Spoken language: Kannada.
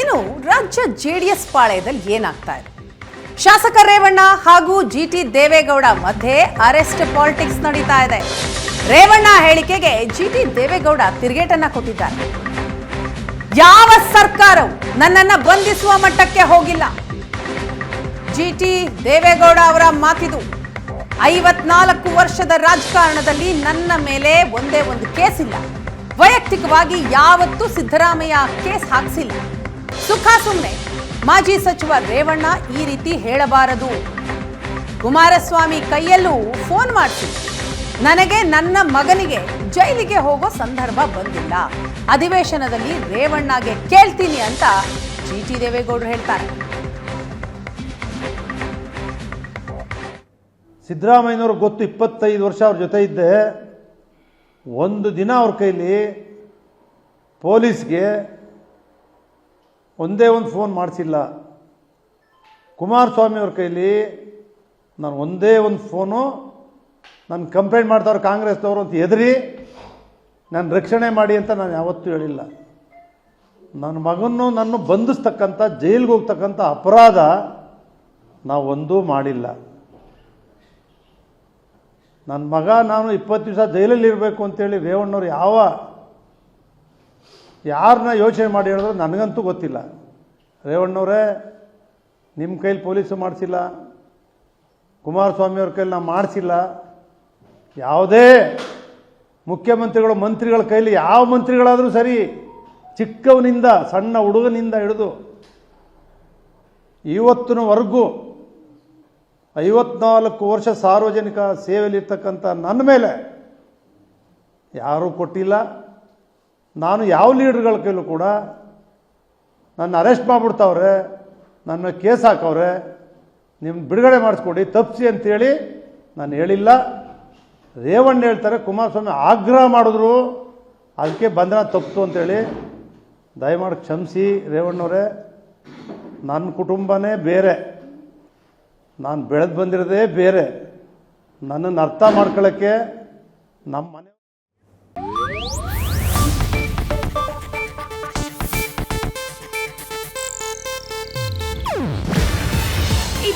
ಇನ್ನು ರಾಜ್ಯ ಜೆಡಿಎಸ್ ಪಾಳೆಯದಲ್ಲಿ ಏನಾಗ್ತಾ ಇದೆ? ಶಾಸಕ ರೇವಣ್ಣ ಹಾಗೂ ಜಿ ಟಿ ದೇವೇಗೌಡ ಮಧ್ಯೆ ಅರೆಸ್ಟ್ ಪಾಲಿಟಿಕ್ಸ್ ನಡೀತಾ ಇದೆ. ರೇವಣ್ಣ ಹೇಳಿಕೆಗೆ ಜಿ ಟಿ ದೇವೇಗೌಡ ತಿರುಗೇಟನ್ನ ಕೊಟ್ಟಿದ್ದಾರೆ. ಯಾವ ಸರ್ಕಾರವು ನನ್ನನ್ನ ಬಂಧಿಸುವ ಮಟ್ಟಕ್ಕೆ ಹೋಗಿಲ್ಲ. ಜಿ ಟಿ ದೇವೇಗೌಡ ಅವರ ಮಾತಿದು, ಐವತ್ನಾಲ್ಕು ವರ್ಷದ ರಾಜಕಾರಣದಲ್ಲಿ ನನ್ನ ಮೇಲೆ ಒಂದೇ ಒಂದು ಕೇಸ್ ಇಲ್ಲ ವೈಯಕ್ತಿಕವಾಗಿ ಯಾವತ್ತೂ ಸಿದ್ದರಾಮಯ್ಯ ಕೇಸ್ ಹಾಕ್ಸಿಲ್ಲ. ಸುಖ ಸುಮ್ಮನೆ ಮಾಜಿ ಸಚಿವ ರೇವಣ್ಣ ಈ ರೀತಿ ಹೇಳಬಾರದು. ಕುಮಾರಸ್ವಾಮಿ ಕೈಯಲ್ಲೂ ಫೋನ್ ಮಾಡಿಸಿ. ನನಗೆ ನನ್ನ ಮಗನಿಗೆ ಜೈಲಿಗೆ ಹೋಗೋ ಸಂದರ್ಭ ಬಂದಿಲ್ಲ. ಅಧಿವೇಶನದಲ್ಲಿ ರೇವಣ್ಣಗೆ ಕೇಳ್ತೀನಿ ಅಂತ ಜಿ ಟಿ ದೇವೇಗೌಡರು ಹೇಳ್ತಾರೆ. ಸಿದ್ದರಾಮಯ್ಯನವ್ರು ಗೊತ್ತು ಇಪ್ಪತ್ತೈದು ವರ್ಷ ಅವ್ರ ಜೊತೆ ಇದ್ದೆ. ಒಂದು ದಿನ ಅವ್ರ ಕೈಲಿ ಪೊಲೀಸ್ಗೆ ಒಂದೇ ಒಂದು ಫೋನ್ ಮಾಡಿಸಿಲ್ಲ. ಕುಮಾರಸ್ವಾಮಿಯವ್ರ ಕೈಲಿ ನಾನು ಒಂದೇ ಒಂದು ಫೋನು, ನಾನು ಕಂಪ್ಲೇಂಟ್ ಮಾಡ್ತಾವ್ರು ಕಾಂಗ್ರೆಸ್ನವರು ಅಂತ ಹೆದರಿ, ನಾನು ರಕ್ಷಣೆ ಮಾಡಿ ಅಂತ ನಾನು ಯಾವತ್ತೂ ಹೇಳಿಲ್ಲ. ನನ್ನ ಮಗನ್ನು ನನ್ನ ಬಂಧಿಸ್ತಕ್ಕಂಥ, ಜೈಲಿಗೆ ಹೋಗ್ತಕ್ಕಂಥ ಅಪರಾಧ ನಾವು ಒಂದೂ ಮಾಡಿಲ್ಲ. ನನ್ನ ಮಗ ನಾನು ಇಪ್ಪತ್ತು ದಿವಸ ಜೈಲಲ್ಲಿ ಇರಬೇಕು ಅಂತೇಳಿ ರೇವಣ್ಣವ್ರು ಯಾವ ಯಾರನ್ನ ಯೋಚನೆ ಮಾಡಿ ಹೇಳಿದ್ರು ನನಗಂತೂ ಗೊತ್ತಿಲ್ಲ. ರೇವಣ್ಣವರೇ ನಿಮ್ಮ ಕೈಲಿ ಪೊಲೀಸು ಮಾಡಿಸಿಲ್ಲ. ಕುಮಾರಸ್ವಾಮಿಯವ್ರ ಕೈಲಿ ನಾವು ಮಾಡಿಸಿಲ್ಲ. ಯಾವುದೇ ಮುಖ್ಯಮಂತ್ರಿಗಳು, ಮಂತ್ರಿಗಳ ಕೈಲಿ ಯಾವ ಮಂತ್ರಿಗಳಾದರೂ ಸರಿ ಚಿಕ್ಕವನಿಂದ, ಸಣ್ಣ ಹುಡುಗನಿಂದ ಹಿಡಿದು ಇವತ್ತಿನವರೆಗೂ ಐವತ್ನಾಲ್ಕು ವರ್ಷ ಸಾರ್ವಜನಿಕ ಸೇವೆಯಲ್ಲಿರ್ತಕ್ಕಂಥ ನನ್ನ ಮೇಲೆ ಯಾರೂ ಕೊಟ್ಟಿಲ್ಲ. ನಾನು ಯಾವ ಲೀಡರ್ಗಳ ಕೈಲೂ ಕೂಡ ನನ್ನ ಅರೆಸ್ಟ್ ಮಾಡಿಬಿಡ್ತಾವ್ರೆ, ನನ್ನ ಕೇಸ್ ಹಾಕವ್ರೆ ನಿಮ್ಮ ಬಿಡುಗಡೆ ಮಾಡಿಸ್ಕೊಡಿ ತಪ್ಪಿಸಿ ಅಂತೇಳಿ ನಾನು ಹೇಳಿಲ್ಲ. ರೇವಣ್ಣ ಹೇಳ್ತಾರೆ, ಕುಮಾರಸ್ವಾಮಿ ಆಗ್ರಹ ಮಾಡಿದ್ರು, ಅದಕ್ಕೆ ಬಂಧನ ತಪ್ಪಿತು ಅಂತೇಳಿ. ದಯಮಾಡಿ ಕ್ಷಮಿಸಿ ರೇವಣ್ಣವರೇ, ನನ್ನ ಕುಟುಂಬನೇ ಬೇರೆ. ನಾನು ಬೆಳೆದು ಬಂದಿರೋದೇ ಬೇರೆ. ನನ್ನನ್ನು ಅರ್ಥ ಮಾಡ್ಕೊಳ್ಳೋಕ್ಕೆ ನಮ್ಮ ಮನೆ